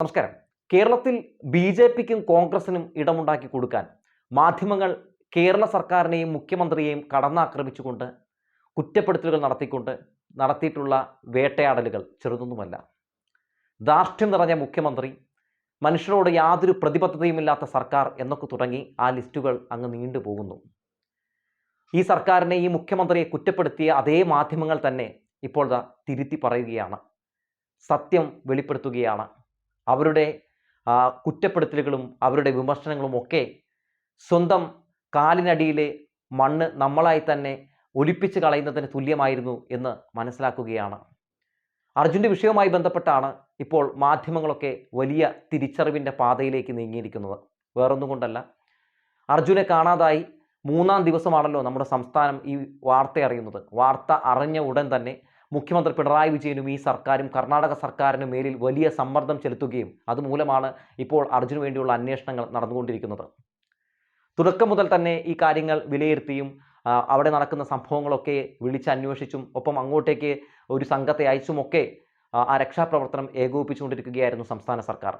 നമസ്കാരം. കേരളത്തിൽ B J പിക്കും കോൺഗ്രസിനും ഇടമുണ്ടാക്കി കൊടുക്കാൻ മാധ്യമങ്ങൾ കേരള സർക്കാരിനെയും മുഖ്യമന്ത്രിയെയും കടന്നാക്രമിച്ചുകൊണ്ട് കുറ്റപ്പെടുത്തലുകൾ നടത്തിക്കൊണ്ട് നടത്തിയിട്ടുള്ള വേട്ടയാടലുകൾ ചെറുതൊന്നുമല്ല. ധാർഷ്ട്യം നിറഞ്ഞ മുഖ്യമന്ത്രി മനുഷ്യരോട് യാതൊരു പ്രതിബദ്ധതയുമില്ലാത്ത സർക്കാർ എന്നൊക്കെ തുടങ്ങി ആ ലിസ്റ്റുകൾ അങ്ങ് നീണ്ടുപോകുന്നു ഈ സർക്കാരിനെ ഈ മുഖ്യമന്ത്രിയെ കുറ്റപ്പെടുത്തിയ അതേ മാധ്യമങ്ങൾ തന്നെ ഇപ്പോൾ തിരുത്തി പറയുകയാണ്. സത്യം വെളിപ്പെടുത്തുകയാണ്. അവരുടെ കുറ്റപ്പെടുത്തലുകളും അവരുടെ വിമർശനങ്ങളും ഒക്കെ സ്വന്തം കാലിനടിയിലെ മണ്ണ് നമ്മളായി തന്നെ ഒലിപ്പിച്ച് കളയുന്നതിന് തുല്യമായിരുന്നു എന്ന് മനസ്സിലാക്കുകയാണ്. അർജുന്റെ വിഷയവുമായി ബന്ധപ്പെട്ടാണ് ഇപ്പോൾ മാധ്യമങ്ങളൊക്കെ വലിയ തിരിച്ചറിവിന്റെ പാതയിലേക്ക് നീങ്ങിയിരിക്കുന്നത്. വേറൊന്നും കൊണ്ടല്ല. അർജുനെ കാണാതായി മൂന്നാം ദിവസമാണല്ലോ നമ്മുടെ സംസ്ഥാനം ഈ വാർത്ത അറിയുന്നത്. വാർത്ത അറിഞ്ഞ ഉടൻ തന്നെ മുഖ്യമന്ത്രി പിണറായി വിജയനും ഈ സർക്കാരും കർണാടക സർക്കാരിനും മേലിൽ വലിയ സമ്മർദ്ദം ചെലുത്തുകയും അതുമൂലമാണ് ഇപ്പോൾ അർജുന് വേണ്ടിയുള്ള അന്വേഷണങ്ങൾ നടന്നുകൊണ്ടിരിക്കുന്നത്. തുടക്കം മുതൽ തന്നെ ഈ കാര്യങ്ങൾ വിലയിരുത്തിയും അവിടെ നടക്കുന്ന സംഭവങ്ങളൊക്കെ വിളിച്ചന്വേഷിച്ചും ഒപ്പം അങ്ങോട്ടേക്ക് ഒരു സംഘത്തെ അയച്ചുമൊക്കെ ആ, രക്ഷാപ്രവർത്തനം ഏകോപിപ്പിച്ചുകൊണ്ടിരിക്കുകയായിരുന്നു സംസ്ഥാന സർക്കാർ.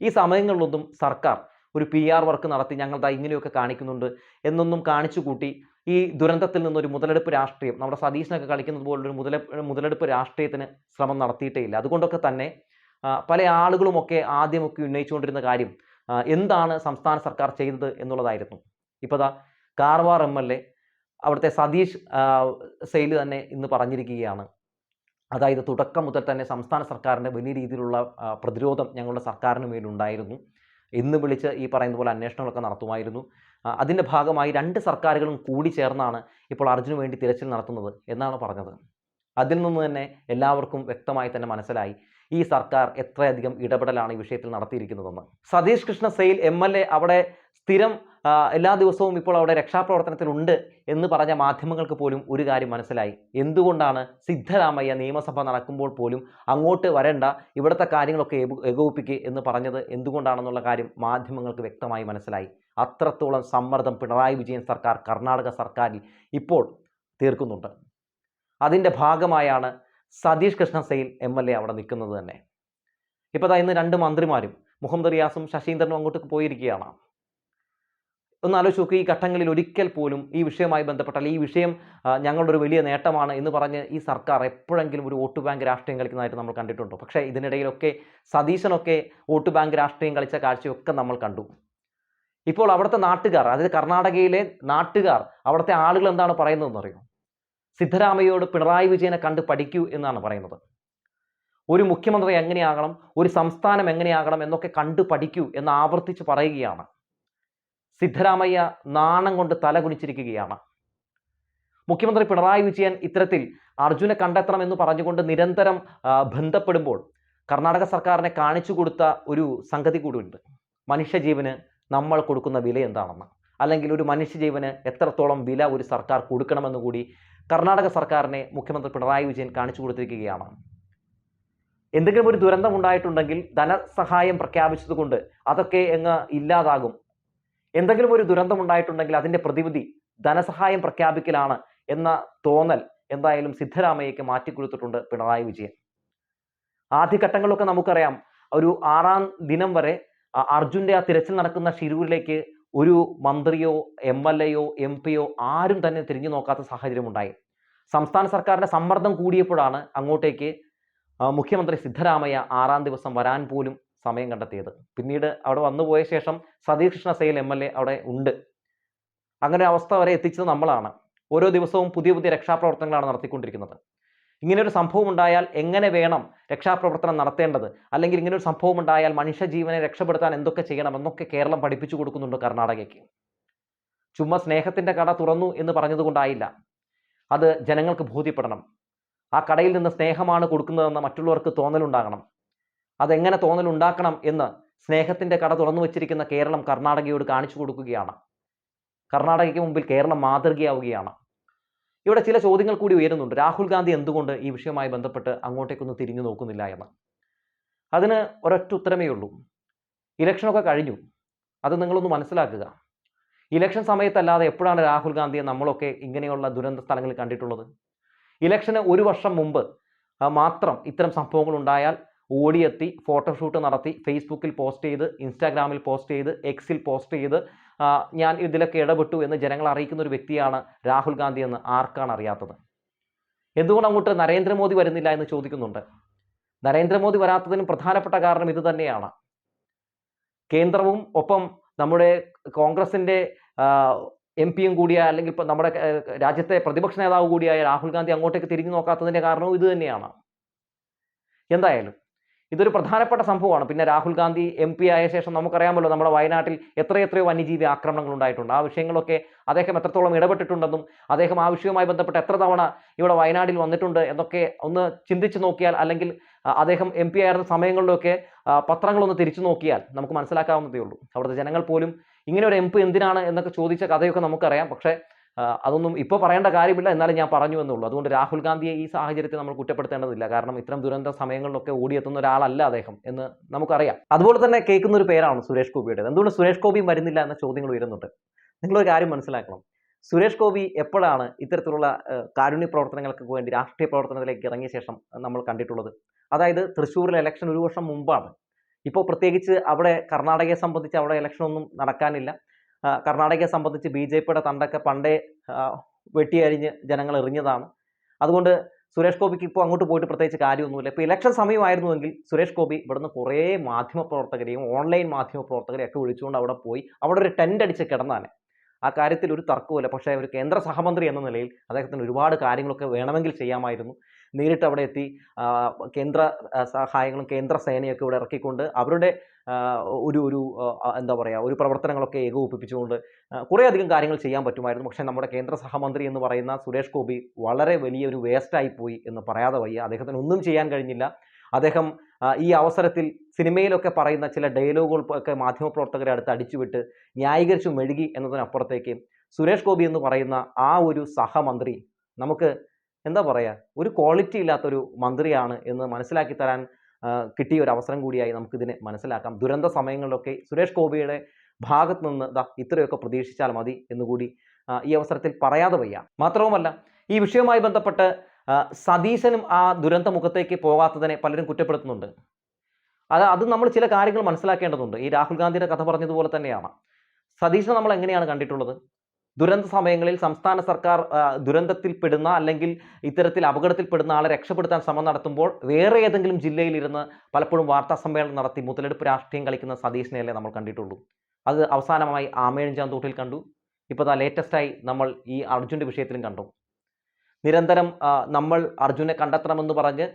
ഈ സമയങ്ങളിലൊന്നും സർക്കാർ ഒരു പി ആർ വർക്ക് നടത്തി ഞങ്ങൾ ദാ ഇങ്ങനെയൊക്കെ കാണിക്കുന്നുണ്ട് എന്നൊന്നും കാണിച്ചു കൂട്ടി ഈ ദുരന്തത്തിൽ നിന്നൊരു മുതലെടുപ്പ് രാഷ്ട്രീയം നമ്മുടെ സതീശനൊക്കെ കളിക്കുന്നത് പോലുള്ളൊരു മുതല മുതലെടുപ്പ് രാഷ്ട്രീയത്തിന് ശ്രമം നടത്തിയിട്ടേ ഇല്ല. അതുകൊണ്ടൊക്കെ തന്നെ പല ആളുകളുമൊക്കെ ആദ്യമൊക്കെ ഉന്നയിച്ചുകൊണ്ടിരുന്ന കാര്യം എന്താണ് സംസ്ഥാന സർക്കാർ ചെയ്തത് എന്നുള്ളതായിരുന്നു. ഇപ്പോൾ കാർവാർ എം എൽ എ അവിടുത്തെ സതീഷ് സെയിൽ തന്നെ ഇന്ന് പറഞ്ഞിരിക്കുകയാണ്. അതായത് തുടക്കം മുതൽ തന്നെ സംസ്ഥാന സർക്കാരിന്റെ വലിയ രീതിയിലുള്ള പ്രതിരോധം ഞങ്ങളുടെ സർക്കാരിന് മേലുണ്ടായിരുന്നു. ഇന്ന് വിളിച്ച് ഈ പറയുന്ന പോലെ അന്വേഷണങ്ങളൊക്കെ നടത്തുമായിരുന്നു. അതിന്റെ ഭാഗമായി രണ്ട് സർക്കാരുകളും കൂടി ചേർന്നാണ് ഇപ്പോൾ അർജുന് വേണ്ടി തിരച്ചിൽ നടത്തുന്നത് എന്നാണ് പറഞ്ഞത്. അതിൽ നിന്ന് തന്നെ എല്ലാവർക്കും വ്യക്തമായി തന്നെ മനസ്സിലായി. ഈ സർക്കാർ എത്രയധികം ഇടപെടലാണ് ഈ വിഷയത്തിൽ നടത്തിയിരിക്കുന്നതെന്ന്. Satish Krishna Sail M L A അവിടെ സ്ഥിരം എല്ലാ ദിവസവും ഇപ്പോൾ അവിടെ രക്ഷാപ്രവർത്തനത്തിലുണ്ട് എന്ന് പറഞ്ഞ മാധ്യമങ്ങൾക്ക് പോലും ഒരു കാര്യം മനസ്സിലായി. എന്തുകൊണ്ടാണ് സിദ്ധരാമയ്യ നിയമസഭ നടക്കുമ്പോൾ പോലും അങ്ങോട്ട് വരണ്ട ഇവിടുത്തെ കാര്യങ്ങളൊക്കെ ഏകോ- ഏകോപിപ്പിക്കുക എന്ന് പറഞ്ഞത് എന്തുകൊണ്ടാണെന്നുള്ള കാര്യം മാധ്യമങ്ങൾക്ക് വ്യക്തമായി മനസ്സിലായി. അത്രത്തോളം സമ്മർദ്ദം പിണറായി വിജയൻ സർക്കാർ കർണാടക സർക്കാരിൽ ഇപ്പോൾ തീർക്കുന്നുണ്ട്. അതിന്റെ ഭാഗമായാണ് Satish Krishna Sail M L A അവിടെ നിൽക്കുന്നത് തന്നെ. ഇപ്പോൾ ഇന്ന് രണ്ട് മന്ത്രിമാരും മുഹമ്മദ് റിയാസും ശശീന്ദ്രനും അങ്ങോട്ടേക്ക് പോയിരിക്കുകയാണ്. ഒന്ന് ആലോചിച്ച് നോക്കുക ഈ ഘട്ടങ്ങളിൽ ഒരിക്കൽ പോലും ഈ വിഷയവുമായി ബന്ധപ്പെട്ട അല്ലെങ്കിൽ ഈ വിഷയം ഞങ്ങളുടെ ഒരു വലിയ നേട്ടമാണ് എന്ന് പറഞ്ഞ് ഈ സർക്കാർ എപ്പോഴെങ്കിലും ഒരു വോട്ട് ബാങ്ക് രാഷ്ട്രീയം കളിക്കുന്നതായിട്ട് നമ്മൾ കണ്ടിട്ടുണ്ടോ? പക്ഷേ ഇതിനിടയിലൊക്കെ സതീശനൊക്കെ വോട്ട് ബാങ്ക് രാഷ്ട്രീയം കളിച്ച കാഴ്ചയൊക്കെ നമ്മൾ കണ്ടു. ഇപ്പോൾ അവിടുത്തെ നാട്ടുകാർ അതായത് കർണാടകയിലെ നാട്ടുകാർ അവിടുത്തെ ആളുകൾ എന്താണ് പറയുന്നതെന്ന് അറിയോ സിദ്ധരാമയ്യോട് പിണറായി വിജയനെ കണ്ട് പഠിക്കൂ എന്നാണ് പറയുന്നത്. ഒരു മുഖ്യമന്ത്രി എങ്ങനെയാകണം ഒരു സംസ്ഥാനം എങ്ങനെയാകണം എന്നൊക്കെ കണ്ടു പഠിക്കൂ എന്ന് ആവർത്തിച്ച് പറയുകയാണ്. സിദ്ധരാമയ്യ നാണം കൊണ്ട് തല കുനിച്ചിരിക്കുകയാണ്. മുഖ്യമന്ത്രി പിണറായി വിജയൻ ഇത്തരത്തിൽ അർജുനെ കണ്ടെത്തണം എന്ന് പറഞ്ഞുകൊണ്ട് നിരന്തരം ബന്ധപ്പെടുമ്പോൾ കർണാടക സർക്കാരിനെ കാണിച്ചു കൊടുത്ത ഒരു സംഗതി കൂടിയുണ്ട്. മനുഷ്യജീവന് നമ്മൾ കൊടുക്കുന്ന വില എന്താണെന്ന്. അല്ലെങ്കിൽ ഒരു മനുഷ്യജീവന് എത്രത്തോളം വില ഒരു സർക്കാർ കൊടുക്കണമെന്ന് കൂടി കർണാടക സർക്കാരിനെ മുഖ്യമന്ത്രി പിണറായി വിജയൻ കാണിച്ചു കൊടുത്തിരിക്കുകയാണ്. എന്തെങ്കിലും ഒരു ദുരന്തം ഉണ്ടായിട്ടുണ്ടെങ്കിൽ ധനസഹായം പ്രഖ്യാപിച്ചതുകൊണ്ട് അതൊക്കെ എങ്ങ് ഇല്ലാതാകും. എന്തെങ്കിലും ഒരു ദുരന്തം ഉണ്ടായിട്ടുണ്ടെങ്കിൽ അതിന്റെ പ്രതിവിധി ധനസഹായം പ്രഖ്യാപിക്കലാണ് എന്ന തോന്നൽ എന്തായാലും സിദ്ധരാമയ്യക്ക് മാറ്റിക്കൊടുത്തിട്ടുണ്ട് പിണറായി വിജയൻ. ആദ്യഘട്ടങ്ങളിലൊക്കെ നമുക്കറിയാം. ഒരു ആറാം ദിനം വരെ അർജുന്റെ ആ തിരച്ചിൽ നടക്കുന്ന ഷിരൂരിലേക്ക് ഒരു മന്ത്രിയോ എം എൽ എയോ എം പിയോ ആരും തന്നെ തിരിഞ്ഞു നോക്കാത്ത സാഹചര്യമുണ്ടായി സംസ്ഥാന സർക്കാരിന്റെ സമ്മർദ്ദം കൂടിയപ്പോഴാണ് അങ്ങോട്ടേക്ക് മുഖ്യമന്ത്രി സിദ്ധരാമയ്യ ആറാം ദിവസം വരാൻ പോലും സമയം കണ്ടെത്തിയത്. പിന്നീട് അവിടെ വന്നുപോയ ശേഷം Satish Krishna Sail M L A അവിടെ ഉണ്ട്. അങ്ങനെ അവസ്ഥ വരെ എത്തിച്ചത് നമ്മളാണ്. ഓരോ ദിവസവും പുതിയ പുതിയ രക്ഷാപ്രവർത്തനങ്ങളാണ് നടത്തിക്കൊണ്ടിരിക്കുന്നത്. ഇങ്ങനെ ഒരു സംഭവം ഉണ്ടായാൽ എങ്ങനെ വേണം രക്ഷാപ്രവർത്തനം നടത്തേണ്ടത്? അല്ലെങ്കിൽ ഇങ്ങനെ ഒരു സംഭവം ഉണ്ടായാൽ മനുഷ്യജീവനെ രക്ഷപ്പെടുത്താൻ എന്തൊക്കെ ചെയ്യണം എന്നൊക്കെ കേരളം പഠിപ്പിച്ചു കൊടുക്കുന്നുണ്ട് കർണാടകയ്ക്ക്. ചുമ്മാ സ്നേഹത്തിന്റെ കട തുറന്നു എന്ന് പറഞ്ഞതുകൊണ്ടായില്ല. അത് ജനങ്ങൾക്ക് ബോധ്യപ്പെടണം. ആ കടയിൽ നിന്ന് സ്നേഹമാണ് കൊടുക്കുന്നതെന്ന് മറ്റുള്ളവർക്ക് തോന്നലുണ്ടാകണം. അതെങ്ങനെ തോന്നലുണ്ടാക്കണം എന്ന് സ്നേഹത്തിന്റെ കട തുറന്നു വച്ചിരിക്കുന്ന കേരളം കർണാടകയോട് കാണിച്ചു കൊടുക്കുകയാണ്. കർണാടകയ്ക്ക് മുമ്പിൽ കേരളം മാതൃകയാവുകയാണ്. ഇവിടെ ചില ചോദ്യങ്ങൾ കൂടി ഉയരുന്നുണ്ട്. രാഹുൽ ഗാന്ധി എന്തുകൊണ്ട് ഈ വിഷയവുമായി ബന്ധപ്പെട്ട് അങ്ങോട്ടേക്കൊന്ന് തിരിഞ്ഞു നോക്കുന്നില്ല എന്ന്. അതിന് ഒരൊറ്റ ഉത്തരമേ ഉള്ളൂ. ഇലക്ഷനൊക്കെ കഴിഞ്ഞു. അത് നിങ്ങളൊന്ന് മനസ്സിലാക്കുക. ഇലക്ഷൻ സമയത്തല്ലാതെ എപ്പോഴാണ് രാഹുൽ ഗാന്ധിയെ നമ്മളൊക്കെ ഇങ്ങനെയുള്ള ദുരന്ത സ്ഥലങ്ങളിൽ കണ്ടിട്ടുള്ളത്? ഇലക്ഷന് ഒരു വർഷം മുമ്പ് മാത്രം ഇത്തരം സംഭവങ്ങൾ ഉണ്ടായാൽ ഓടിയെത്തി ഫോട്ടോഷൂട്ട് നടത്തി ഫേസ്ബുക്കിൽ പോസ്റ്റ് ചെയ്ത് ഇൻസ്റ്റാഗ്രാമിൽ പോസ്റ്റ് ചെയ്ത് എക്സിൽ പോസ്റ്റ് ചെയ്ത് ഞാൻ ഇതിലൊക്കെ ഇടപെട്ടു എന്ന് ജനങ്ങൾ അറിയിക്കുന്ന ഒരു വ്യക്തിയാണ് രാഹുൽ ഗാന്ധി എന്ന് ആർക്കാണ് അറിയാത്തത്? എന്തുകൊണ്ട് അങ്ങോട്ട് നരേന്ദ്രമോദി വരുന്നില്ല എന്ന് ചോദിക്കുന്നുണ്ട്? നരേന്ദ്രമോദി വരാത്തതിന് പ്രധാനപ്പെട്ട കാരണം ഇത് തന്നെയാണ്. കേന്ദ്രവും ഒപ്പം നമ്മുടെ കോൺഗ്രസിന്റെ എം പിയും കൂടിയ അല്ലെങ്കിൽ ഇപ്പം നമ്മുടെ രാജ്യത്തെ പ്രതിപക്ഷ നേതാവ് കൂടിയായ രാഹുൽ ഗാന്ധി അങ്ങോട്ടേക്ക് തിരിഞ്ഞു നോക്കാത്തതിന്റെ കാരണവും ഇത് തന്നെയാണ്. എന്തായാലും ഇതൊരു പ്രധാനപ്പെട്ട സംഭവമാണ്. പിന്നെ രാഹുൽ ഗാന്ധി എം പി ആയ ശേഷം നമുക്കറിയാമല്ലോ നമ്മുടെ വയനാട്ടിൽ എത്രയെത്രയോ വന്യജീവി ആക്രമണങ്ങൾ ഉണ്ടായിട്ടുണ്ട്. ആ വിഷയങ്ങളൊക്കെ അദ്ദേഹം എത്രത്തോളം ഇടപെട്ടിട്ടുണ്ടെന്നും അദ്ദേഹം ആ വിഷയവുമായി ബന്ധപ്പെട്ട് എത്ര തവണ ഇവിടെ വയനാട്ടിൽ വന്നിട്ടുണ്ട് എന്നൊക്കെ ഒന്ന് ചിന്തിച്ചു നോക്കിയാൽ അല്ലെങ്കിൽ അദ്ദേഹം എം പി ആയിരുന്ന സമയങ്ങളിലൊക്കെ പത്രങ്ങളൊന്ന് തിരിച്ചു നോക്കിയാൽ നമുക്ക് മനസ്സിലാക്കാവുന്നതേ ഉള്ളൂ. അവിടുത്തെ ജനങ്ങൾ പോലും ഇങ്ങനെ ഒരു എം പി എന്തിനാണ് എന്നൊക്കെ ചോദിച്ച കഥയൊക്കെ നമുക്കറിയാം. പക്ഷേ അതൊന്നും ഇപ്പോൾ പറയേണ്ട കാര്യമില്ല എന്നാലും ഞാൻ പറഞ്ഞു എന്നുള്ളൂ അതുകൊണ്ട് രാഹുൽ ഗാന്ധിയെ ഈ സാഹചര്യത്തിൽ നമ്മൾ കുറ്റപ്പെടുത്തേണ്ടതില്ല. കാരണം ഇത്തരം ദുരന്ത സമയങ്ങളിലൊക്കെ ഓടിയെത്തുന്ന ഒരാളല്ല അദ്ദേഹം എന്ന് നമുക്കറിയാം. അതുപോലെ തന്നെ കേൾക്കുന്ന ഒരു പേരാണ് സുരേഷ് ഗോപിയുടെ എന്തുകൊണ്ട് സുരേഷ് ഗോപി വരുന്നില്ല എന്ന ചോദ്യങ്ങൾ ഉയരുന്നുണ്ട്? നിങ്ങളൊരു കാര്യം മനസ്സിലാക്കണം. സുരേഷ് ഗോപി എപ്പോഴാണ് ഇത്തരത്തിലുള്ള കാരുണ്യ പ്രവർത്തനങ്ങൾക്ക് വേണ്ടി രാഷ്ട്രീയ പ്രവർത്തനത്തിലേക്ക് ഇറങ്ങിയ ശേഷം നമ്മൾ കണ്ടിട്ടുള്ളത്? അതായത് തൃശ്ശൂരിലെ ഇലക്ഷൻ ഒരു വർഷം മുമ്പാണ്. ഇപ്പോൾ പ്രത്യേകിച്ച് അവിടെ കർണാടകയെ സംബന്ധിച്ച് അവിടെ ഇലക്ഷനൊന്നും നടക്കാനില്ല. കർണാടകയെ സംബന്ധിച്ച് ബി ജെ പിയുടെ തണ്ടൊക്കെ പണ്ടേ വെട്ടിയരിഞ്ഞ് ജനങ്ങൾ എറിഞ്ഞതാണ്. അതുകൊണ്ട് സുരേഷ് ഗോപിക്ക് ഇപ്പോൾ അങ്ങോട്ട് പോയിട്ട് പ്രത്യേകിച്ച് കാര്യമൊന്നുമില്ല. ഇപ്പോൾ ഇലക്ഷൻ സമയമായിരുന്നുവെങ്കിൽ സുരേഷ് ഗോപി ഇവിടുന്ന് കുറേ മാധ്യമ പ്രവർത്തകരെയും ഓൺലൈൻ മാധ്യമ പ്രവർത്തകരെയും ഒക്കെ വിളിച്ചുകൊണ്ട് അവിടെ പോയി അവിടെ ഒരു ടെന്റ് അടിച്ച് കിടന്നാണ്. ആ കാര്യത്തിൽ ഒരു തർക്കവുമില്ല. പക്ഷേ ഒരു കേന്ദ്ര സഹമന്ത്രി എന്ന നിലയിൽ അദ്ദേഹത്തിന് ഒരുപാട് കാര്യങ്ങളൊക്കെ വേണമെങ്കിൽ ചെയ്യാമായിരുന്നു. നേരിട്ട് അവിടെ എത്തി കേന്ദ്ര സഹായങ്ങളും കേന്ദ്ര സേനയൊക്കെ ഇവിടെ ഇറക്കിക്കൊണ്ട് അവരുടെ ഒരു ഒരു എന്താ പറയുക ഒരു പ്രവർത്തനങ്ങളൊക്കെ ഏകോപിപ്പിച്ചുകൊണ്ട് കുറേയധികം കാര്യങ്ങൾ ചെയ്യാൻ പറ്റുമായിരുന്നു. പക്ഷേ നമ്മുടെ കേന്ദ്ര സഹമന്ത്രി എന്ന് പറയുന്ന സുരേഷ് ഗോപി വളരെ വലിയൊരു വേസ്റ്റായി പോയി എന്ന് പറയാതെ വയ്യ. അദ്ദേഹത്തിന് ഒന്നും ചെയ്യാൻ കഴിഞ്ഞില്ല. അദ്ദേഹം ഈ അവസരത്തിൽ സിനിമയിലൊക്കെ പറയുന്ന ചില ഡയലോഗുകൾ ഒക്കെ മാധ്യമപ്രവർത്തകരെ അടുത്ത് അടിച്ചുവിട്ട് ന്യായീകരിച്ചു മെഴുകി എന്നതിനപ്പുറത്തേക്ക് സുരേഷ് ഗോപി എന്ന് പറയുന്ന ആ ഒരു സഹമന്ത്രി നമുക്ക് എന്താ പറയുക ഒരു ക്വാളിറ്റി ഇല്ലാത്തൊരു മന്ത്രിയാണ് എന്ന് മനസ്സിലാക്കി തരാൻ കിട്ടിയ ഒരു അവസരം കൂടിയായി നമുക്കിതിനെ മനസ്സിലാക്കാം. ദുരന്ത സമയങ്ങളിലൊക്കെ സുരേഷ് ഗോപിയുടെ ഭാഗത്ത് നിന്ന് ദാ ഇത്രയൊക്കെ പ്രതീക്ഷിച്ചാൽ മതി എന്നുകൂടി ഈ അവസരത്തിൽ പറയാതെ വയ്യ. മാത്രവുമല്ല ഈ വിഷയവുമായി ബന്ധപ്പെട്ട് സതീശനും ആ ദുരന്ത മുഖത്തേക്ക് പോകാത്തതിനെ പലരും കുറ്റപ്പെടുത്തുന്നുണ്ട്. അത് അത് നമ്മൾ ചില കാര്യങ്ങൾ മനസ്സിലാക്കേണ്ടതുണ്ട്. ഈ രാഹുൽ ഗാന്ധിയുടെ കഥ പറഞ്ഞതുപോലെ തന്നെയാണ്. സതീശനെ നമ്മൾ എങ്ങനെയാണ് കണ്ടിട്ടുള്ളത്? ദുരന്ത സമയങ്ങളിൽ സംസ്ഥാന സർക്കാർ ദുരന്തത്തിൽപ്പെടുന്ന അല്ലെങ്കിൽ ഇത്തരത്തിൽ അപകടത്തിൽപ്പെടുന്ന ആളെ രക്ഷപ്പെടുത്താൻ ശ്രമം നടത്തുമ്പോൾ വേറെ ഏതെങ്കിലും ജില്ലയിലിരുന്ന് പലപ്പോഴും വാർത്താ സമ്മേളനം നടത്തി മുതലെടുപ്പ് രാഷ്ട്രീയം കളിക്കുന്ന സതീശനെയല്ലേ നമ്മൾ കണ്ടിട്ടുള്ളൂ. അത് അവസാനമായി ആമേഴഞ്ചാന്തോട്ടിൽ കണ്ടു. ഇപ്പോൾ ലേറ്റസ്റ്റായി നമ്മൾ ഈ അർജുന്റെ വിഷയത്തിലും കണ്ടു. നിരന്തരം നമ്മൾ അർജുനെ കണ്ടെത്തണമെന്ന് പറഞ്ഞ്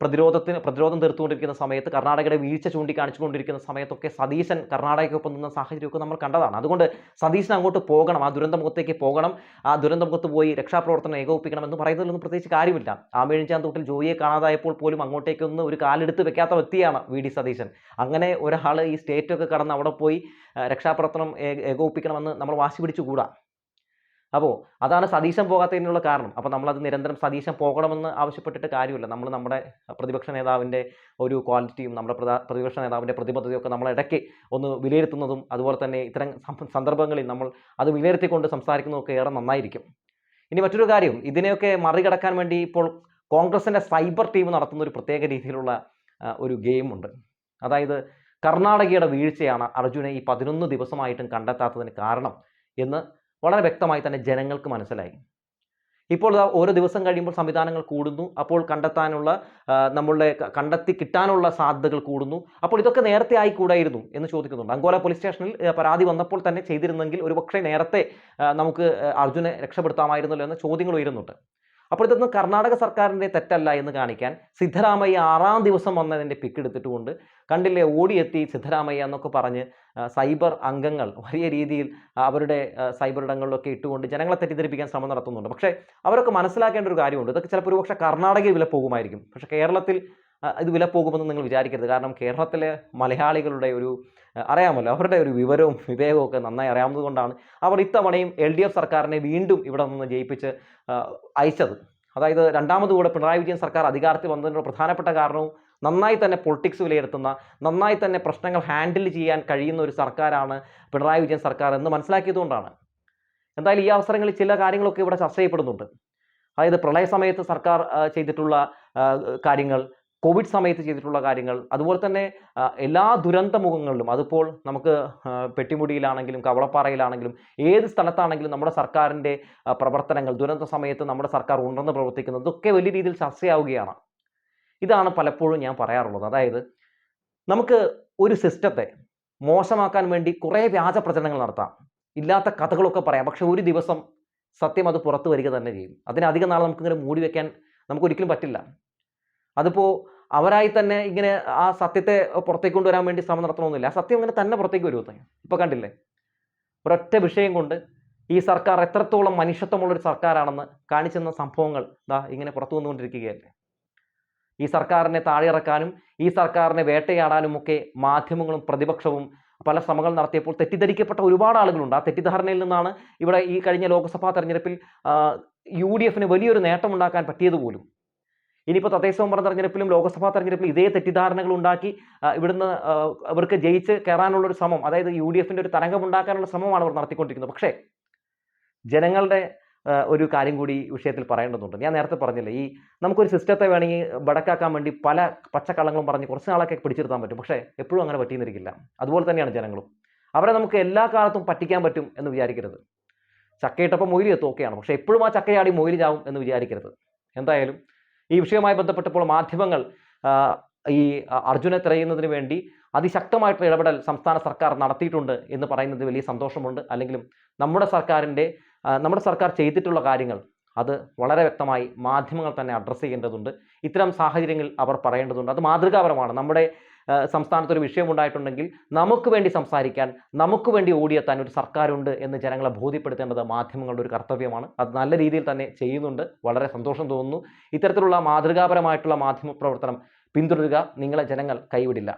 പ്രതിരോധത്തിന് പ്രതിരോധം തീർത്തുകൊണ്ടിരിക്കുന്ന സമയത്ത് കർണാടകയുടെ വീഴ്ച ചൂണ്ടിക്കാണിച്ചുകൊണ്ടിരിക്കുന്ന സമയത്തൊക്കെ സതീശൻ കർണാടകയ്ക്കൊപ്പം നിന്ന സാഹചര്യമൊക്കെ നമ്മൾ കണ്ടതാണ്. അതുകൊണ്ട് സതീശൻ അങ്ങോട്ട് പോകണം ആ ദുരന്തമുഖത്തേക്ക് പോകണം ആ ദുരന്തമുഖത്ത് പോയി രക്ഷാപ്രവർത്തനം ഏകോപിപ്പിക്കണം എന്ന് പറയുന്നതിലൊന്നും പ്രത്യേകിച്ച് കാര്യമില്ല. ആമേഴിഞ്ചാം തോട്ടിൽ ജോയിയെ കാണാതായപ്പോൾ പോലും അങ്ങോട്ടേക്കൊന്ന് ഒരു കാലെടുത്ത് വെക്കാത്ത വ്യക്തിയാണ് വി ഡി സതീശൻ. അങ്ങനെ ഒരാൾ ഈ സ്റ്റേറ്റൊക്കെ കടന്ന് അവിടെ പോയി രക്ഷാപ്രവർത്തനം ഏകോപിപ്പിക്കണമെന്ന് നമ്മൾ വാശി പിടിച്ചുകൂടാ. അപ്പോൾ അതാണ് സതീശൻ പോകാത്തതിനുള്ള കാരണം. അപ്പോൾ നമ്മളത് നിരന്തരം സതീശം പോകണമെന്ന് ആവശ്യപ്പെട്ടിട്ട് കാര്യമില്ല. നമ്മൾ നമ്മുടെ പ്രതിപക്ഷ നേതാവിന്റെ ഒരു ക്വാളിറ്റിയും നമ്മുടെ പ്രതിപക്ഷ നേതാവിന്റെ പ്രതിബദ്ധതയൊക്കെ നമ്മൾ ഇടയ്ക്ക് ഒന്ന് വിലയിരുത്തുന്നതും അതുപോലെ തന്നെ ഇത്തരം സന്ദർഭങ്ങളിൽ നമ്മൾ അത് വിലയിരുത്തിക്കൊണ്ട് സംസാരിക്കുന്നതൊക്കെ ഏറെ നന്നായിരിക്കും. ഇനി മറ്റൊരു കാര്യം. ഇതിനെയൊക്കെ മറികടക്കാൻ വേണ്ടി ഇപ്പോൾ കോൺഗ്രസിന്റെ സൈബർ ടീം നടത്തുന്ന ഒരു പ്രത്യേക രീതിയിലുള്ള ഒരു ഗെയിമുണ്ട്. അതായത് കർണാടകയുടെ വീഴ്ചയാണ് അർജുനെ ഈ പതിനൊന്ന് ദിവസമായിട്ടും കണ്ടെത്താത്തതിന് കാരണം എന്ന് വളരെ വ്യക്തമായി തന്നെ ജനങ്ങൾക്ക് മനസ്സിലായി. ഇപ്പോൾ ഓരോ ദിവസം കഴിയുമ്പോൾ സംവിധാനങ്ങൾ കൂടുന്നു. അപ്പോൾ കണ്ടെത്താനുള്ള നമ്മളുടെ കണ്ടെത്തി കിട്ടാനുള്ള സാധ്യതകൾ കൂടുന്നു. അപ്പോൾ ഇതൊക്കെ നേരത്തെ ആയിക്കൂടായിരുന്നു എന്ന് ചോദിക്കുന്നുണ്ട്. അങ്കോല പോലീസ് സ്റ്റേഷനിൽ പരാതി വന്നപ്പോൾ തന്നെ ചെയ്തിരുന്നെങ്കിൽ ഒരുപക്ഷെ നേരത്തെ നമുക്ക് അർജുനെ രക്ഷപ്പെടുത്താമായിരുന്നല്ലോ എന്ന ചോദ്യങ്ങൾ ഉയരുന്നുണ്ട്. അപ്പോൾ ഇതൊന്നും കർണാടക സർക്കാരിന്റെ തെറ്റല്ല എന്ന് കാണിക്കാൻ സിദ്ധരാമയ്യ ആറാം ദിവസം വന്നതിന്റെ പിക്ക് എടുത്തിട്ടുകൊണ്ട് കണ്ടില്ലേ? ഓടിയെത്തി സിദ്ധരാമയ്യ എന്നൊക്കെ പറഞ്ഞ് സൈബർ അംഗങ്ങൾ വലിയ രീതിയിൽ അവരുടെ സൈബർ ഇടങ്ങളിലൊക്കെ ഇട്ടുകൊണ്ട് ജനങ്ങളെ തെറ്റിദ്ധരിപ്പിക്കാൻ ശ്രമം നടത്തുന്നുണ്ട്. പക്ഷേ അവരൊക്കെ മനസ്സിലാക്കേണ്ട ഒരു കാര്യമുണ്ട്. ഇതൊക്കെ ചിലപ്പോൾ ഒരുപക്ഷെ കർണാടകയിൽ വില പോകുമായിരിക്കും. പക്ഷേ കേരളത്തിൽ ഇത് വില പോകുമെന്ന് നിങ്ങൾ വിചാരിക്കരുത്. കാരണം കേരളത്തിലെ മലയാളികളുടെ ഒരു അറിയാമല്ലോ അവരുടെ ഒരു വിവരവും വിവേകവും ഒക്കെ നന്നായി അറിയാവുന്നതുകൊണ്ടാണ് അവർ ഇത്തവണയും എൽ ഡി എഫ് സർക്കാരിനെ വീണ്ടും ഇവിടെ നിന്ന് ജയിപ്പിച്ച് അയച്ചത്. അതായത് രണ്ടാമത് കൂടെ പിണറായി വിജയൻ സർക്കാർ അധികാരത്തിൽ വന്നതിനുള്ള പ്രധാനപ്പെട്ട കാരണവും നന്നായി തന്നെ പൊളിറ്റിക്സ് വിലയിരുത്തുന്ന നന്നായി തന്നെ പ്രശ്നങ്ങൾ ഹാൻഡിൽ ചെയ്യാൻ കഴിയുന്ന ഒരു സർക്കാരാണ് പിണറായി വിജയൻ സർക്കാർ എന്ന് മനസ്സിലാക്കിയതുകൊണ്ടാണ് എന്തായാലും ഈ അവസരങ്ങളിൽ ചില കാര്യങ്ങളൊക്കെ ഇവിടെ ചർച്ച ചെയ്യപ്പെടുന്നുണ്ട്. അതായത് പ്രളയ സമയത്ത് സർക്കാർ ചെയ്തിട്ടുള്ള കാര്യങ്ങൾ കോവിഡ് സമയത്ത് ചെയ്തിട്ടുള്ള കാര്യങ്ങൾ അതുപോലെ തന്നെ എല്ലാ ദുരന്ത മുഖങ്ങളിലും അതിപ്പോൾ നമുക്ക് പെട്ടിമുടിയിലാണെങ്കിലും കവളപ്പാറയിലാണെങ്കിലും ഏത് സ്ഥലത്താണെങ്കിലും നമ്മുടെ സർക്കാരിന്റെ പ്രവർത്തനങ്ങൾ ദുരന്ത സമയത്ത് നമ്മുടെ സർക്കാർ ഉണർന്ന് പ്രവർത്തിക്കുന്നത് ഇതൊക്കെ വലിയ രീതിയിൽ ചർച്ചയാവുകയാണ്. ഇതാണ് പലപ്പോഴും ഞാൻ പറയാറുള്ളത്. അതായത് നമുക്ക് ഒരു സിസ്റ്റത്തെ മോശമാക്കാൻ വേണ്ടി കുറേ വ്യാജ പ്രചരണങ്ങൾ നടത്താം. ഇല്ലാത്ത കഥകളൊക്കെ പറയാം. പക്ഷെ ഒരു ദിവസം സത്യം അത് പുറത്തു വരിക തന്നെ ചെയ്യും. അതിനധികം നാളെ നമുക്കിങ്ങനെ മൂടി വെക്കാൻ നമുക്ക് ഒരിക്കലും പറ്റില്ല. അതിപ്പോൾ അവരായി തന്നെ ഇങ്ങനെ ആ സത്യത്തെ പുറത്തേക്ക് കൊണ്ടുവരാൻ വേണ്ടി ശ്രമം നടത്തണമെന്നില്ല ആ സത്യം അങ്ങനെ തന്നെ പുറത്തേക്ക് വരുമോ ഇപ്പോൾ കണ്ടില്ലേ? ഒരൊറ്റ വിഷയം കൊണ്ട് ഈ സർക്കാർ എത്രത്തോളം മനുഷ്യത്വമുള്ളൊരു സർക്കാരാണെന്ന് കാണിച്ചെന്ന സംഭവങ്ങൾ ദാ ഇങ്ങനെ പുറത്തു വന്നുകൊണ്ടിരിക്കുകയല്ലേ? ഈ സർക്കാരിനെ താഴെയിറക്കാനും ഈ സർക്കാരിനെ വേട്ടയാടാനും ഒക്കെ മാധ്യമങ്ങളും പ്രതിപക്ഷവും പല ശ്രമങ്ങൾ നടത്തിയപ്പോൾ തെറ്റിദ്ധരിക്കപ്പെട്ട ഒരുപാട് ആളുകളുണ്ട്. ആ തെറ്റിദ്ധാരണയിൽ നിന്നാണ് ഇവിടെ ഈ കഴിഞ്ഞ ലോക്സഭാ തെരഞ്ഞെടുപ്പിൽ യു ഡി എഫിന് വലിയൊരു നേട്ടമുണ്ടാക്കാൻ പറ്റിയത് പോലും. ഇനിയിപ്പോൾ തദ്ദേശ സ്വയംഭരണ തെരഞ്ഞെടുപ്പിലും ലോക്സഭാ തെരഞ്ഞെടുപ്പിലും ഇതേ തെറ്റിദ്ധാരണകൾ ഉണ്ടാക്കി ഇവിടുന്ന് അവർക്ക് ജയിച്ച് കയറാനുള്ള ഒരു ശ്രമം അതായത് യു ഡി എഫിന്റെ ഒരു തരംഗം ഉണ്ടാക്കാനുള്ള ശ്രമമാണ് അവർ നടത്തിക്കൊണ്ടിരിക്കുന്നത്. പക്ഷേ ജനങ്ങളുടെ ഒരു കാര്യം കൂടി വിഷയത്തിൽ പറയേണ്ടതുണ്ട്. ഞാൻ നേരത്തെ പറഞ്ഞില്ല ഈ നമുക്കൊരു സിസ്റ്റത്തെ വേണമെങ്കിൽ ബടക്കാക്കാൻ വേണ്ടി പല പച്ചക്കള്ളങ്ങളും പറഞ്ഞ് കുറച്ച് നാളൊക്കെ പിടിച്ചിരുത്താൻ പറ്റും. പക്ഷേ എപ്പോഴും അങ്ങനെ പറ്റിയെന്നിരിക്കില്ല. അതുപോലെ തന്നെയാണ് ജനങ്ങളും. അവരെ നമുക്ക് എല്ലാ കാലത്തും പറ്റിക്കാൻ പറ്റും എന്ന് വിചാരിക്കരുത്. ചക്കയിട്ടപ്പോൾ മൊയിലി എത്തും ഓക്കെയാണ്. പക്ഷേ എപ്പോഴും ആ ചക്കയാടി മൊയിലി എന്ന് വിചാരിക്കരുത്. എന്തായാലും ഈ വിഷയവുമായി ബന്ധപ്പെട്ടപ്പോൾ മാധ്യമങ്ങൾ ഈ അർജുനെ തിരയുന്നതിന് വേണ്ടി അതിശക്തമായിട്ടുള്ള ഇടപെടൽ സംസ്ഥാന സർക്കാർ നടത്തിയിട്ടുണ്ട് എന്ന് പറയുന്നത് വലിയ സന്തോഷമുണ്ട്. അല്ലെങ്കിലും നമ്മുടെ സർക്കാരിന്റെ നമ്മുടെ സർക്കാർ ചെയ്തിട്ടുള്ള കാര്യങ്ങൾ അത് വളരെ വ്യക്തമായി മാധ്യമങ്ങൾ തന്നെ അഡ്രസ്സ് ചെയ്യേണ്ടതുണ്ട്. ഇത്തരം സാഹചര്യങ്ങളിൽ അവർ പറയേണ്ടതുണ്ട്. അത് മാതൃകാപരമാണ്. നമ്മുടെ സംസ്ഥാനത്തൊരു വിഷയമുണ്ടായിട്ടുണ്ടെങ്കിൽ നമുക്ക് വേണ്ടി സംസാരിക്കാൻ നമുക്ക് വേണ്ടി ഓടിയെത്താൻ ഒരു സർക്കാരുണ്ട് എന്ന് ജനങ്ങളെ ബോധ്യപ്പെടുത്തേണ്ടത് മാധ്യമങ്ങളുടെ ഒരു കർത്തവ്യമാണ്. അത് നല്ല രീതിയിൽ തന്നെ ചെയ്യുന്നുണ്ട്. വളരെ സന്തോഷം തോന്നുന്നു. ഇത്തരത്തിലുള്ള മാതൃകാപരമായിട്ടുള്ള മാധ്യമ പ്രവർത്തനം പിന്തുടരുക നിങ്ങളെ ജനങ്ങൾ കൈവിടില്ല.